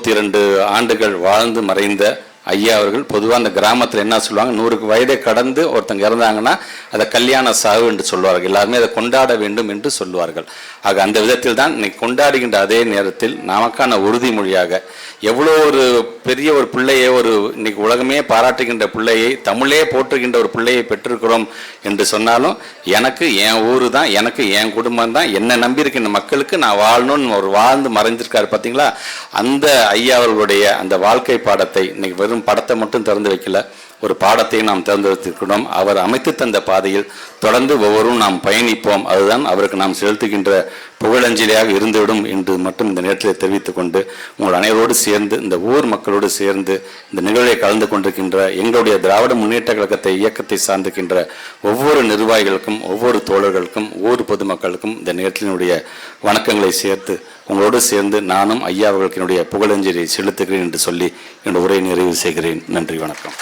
தொண்ணூற்றி இரண்டு ஆண்டுகள் வாழ்ந்து மறைந்த ஐயா அவர்கள் பொதுவாக அந்த கிராமத்தில் என்ன சொல்லுவாங்க நூறுக்கு வயதை கடந்து ஒருத்தங்க இறந்தாங்கன்னா அதை கல்யாண சாவு என்று சொல்வார்கள். எல்லாருமே அதை கொண்டாட வேண்டும் என்று சொல்வார்கள் ஆக அந்த விதத்தில் தான் இன்னைக்கு கொண்டாடுகின்ற அதே நேரத்தில் நமக்கான உறுதிமொழியாக எவ்வளோ ஒரு பெரிய ஒரு பிள்ளையை ஒரு இன்னைக்கு உலகமே பாராட்டுகின்ற பிள்ளையை தமிழே போற்றுகின்ற ஒரு பிள்ளையை பெற்றிருக்கிறோம் என்று சொன்னாலும் எனக்கு என் ஊர் தான் எனக்கு என் குடும்பம் தான் என்னை நம்பியிருக்கின்ற மக்களுக்கு நான் வாழணும்னு ஒரு வாழ்ந்து மறைஞ்சிருக்காரு பார்த்தீங்களா அந்த ஐயா அவர்களுடைய அந்த வாழ்க்கை பாடத்தை இன்னைக்கு வெறும் படத்தை மட்டும் திறந்து வைக்கல. ஒரு பாடத்தை நாம் தேர்ந்தெடுத்திருக்கிறோம். அவர் அமைத்து தந்த பாதையில் தொடர்ந்து ஒவ்வொருவரும் நாம் பயணிப்போம். அதுதான் அவருக்கு நாம் செலுத்துகின்ற புகழஞ்சலியாக இருந்துவிடும் என்று மட்டும் இந்த நேரத்தில் தெரிவித்துக் கொண்டு உங்கள் அனைவரோடு சேர்ந்து இந்த ஊர் மக்களோடு சேர்ந்து இந்த நிகழ்வை கலந்து கொண்டிருக்கின்ற எங்களுடைய திராவிட முன்னேற்ற கழகத்தை இயக்கத்தை சார்ந்திருக்கின்ற ஒவ்வொரு நிர்வாகிகளுக்கும் ஒவ்வொரு தோழர்களுக்கும் ஊர் பொதுமக்களுக்கும் இந்த நேரத்தினுடைய வணக்கங்களை சேர்த்து உங்களோடு சேர்ந்து நானும் ஐயா அவர்களுக்கு என்னுடைய புகழஞ்சலியை செலுத்துகிறேன் என்று சொல்லி என்னுடைய உரையை நிறைவு செய்கிறேன். நன்றி வணக்கம்.